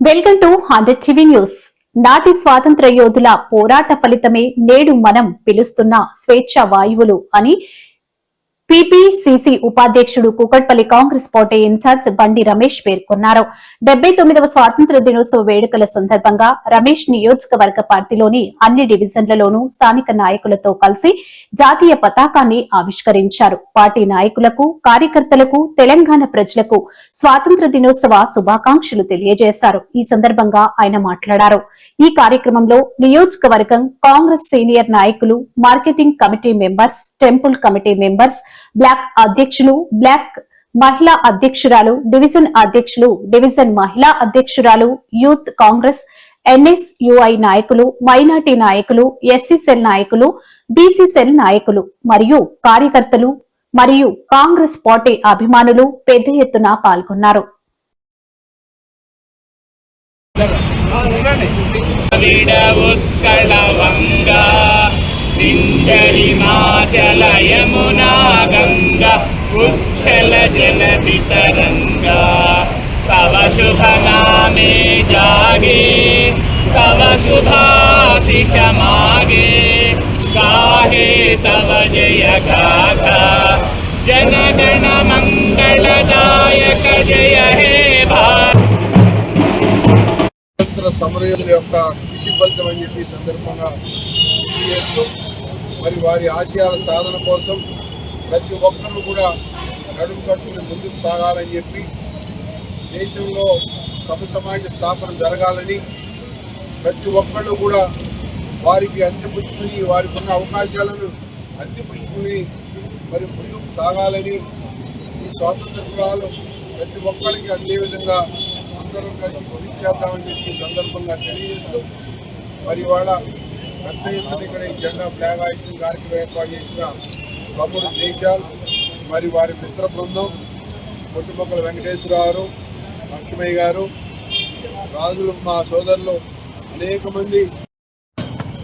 Welcome to hundred TV news. నాటి స్వాతంత్ర యోధుల పోరాట ఫలితమే నేడు మనం పిలుస్తున్న స్వేచ్ఛ వాయువులు అని పిపిసిసి ఉపాధ్యక్షుడు కుకట్పల్లి కాంగ్రెస్ పార్టీ ఇన్ఛార్జ్ బండి రమేష్ పేర్కొన్నారు. డెబ్బై తొమ్మిదవ స్వాతంత్ర దినోత్సవ వేడుకల సందర్భంగా రమేష్ నియోజకవర్గ పార్టీలోని అన్ని డివిజన్లలోనూ స్థానిక నాయకులతో కలిసి జాతీయ పతాకాన్ని ఆవిష్కరించారు. పార్టీ నాయకులకు కార్యకర్తలకు తెలంగాణ ప్రజలకు స్వాతంత్ర దినోత్సవ శుభాకాంక్షలు తెలియజేశారు. ఈ సందర్భంగా ఆయన మాట్లాడారు. ఈ కార్యక్రమంలో నియోజకవర్గం కాంగ్రెస్ సీనియర్ నాయకులు marketing committee members temple committee members block అధ్యక్షులు బ్లాక్ మహిళా అధ్యక్షురాలు డివిజన్ అధ్యక్షులు డివిజన్ మహిళా అధ్యక్షురాలు యూత్ కాంగ్రెస్ ఎన్ఎస్యుఐ నాయకులు మైనార్టీ నాయకులు ఎస్సీ సెల్ నాయకులు బీసీ సెల్ నాయకులు మరియు కార్యకర్తలు మరియు కాంగ్రెస్ పార్టీ అభిమానులు పెద్ద ఎత్తున పాల్గొన్నారు. विडवुत्कलवङ्गा विन्ध्यहिमाचल यमुना गङ्गा उच्छल जलधितरङ्गा तव शुभ नामे जागे तव शुभाशिष मागे गाहे तव जय गाथा जनगण मङ्गलदायक जय हे भारत స్వతంత్ర సమరయోధుల యొక్క కృషి ఫలితం అని చెప్పి ఈ సందర్భంగా గుర్తు చేస్తూ మరి వారి ఆశయాల సాధన కోసం ప్రతి ఒక్కరూ కూడా నడుము కట్టుకుని ముందుకు సాగాలని చెప్పి దేశంలో సమ సమాజ స్థాపన జరగాలని ప్రతి ఒక్కళ్ళు కూడా వారికి అందిపుచ్చుకుని వారికి ఉన్న అవకాశాలను అందిపుచ్చుకుని మరి ముందుకు సాగాలని ఈ స్వాతంత్ర గృహాలు ప్రతి ఒక్కరికి అందే విధంగా అందరం కలిసి కృషి చేద్దామని చెప్పి సందర్భంగా తెలియజేస్తూ మరి వాళ్ళ పెద్ద ఎత్తున ఇక్కడ ఈ జెండా ఫ్లాగ్ హాయిస్టింగ్ కార్యక్రమం ఏర్పాటు చేసిన తమ్ముడు దేశాల్ మరి వారి మిత్ర బృందం కొట్టుమొక్కల వెంకటేశ్వరరావు లక్ష్మయ్య గారు రాజులు మా సోదరులు అనేక మంది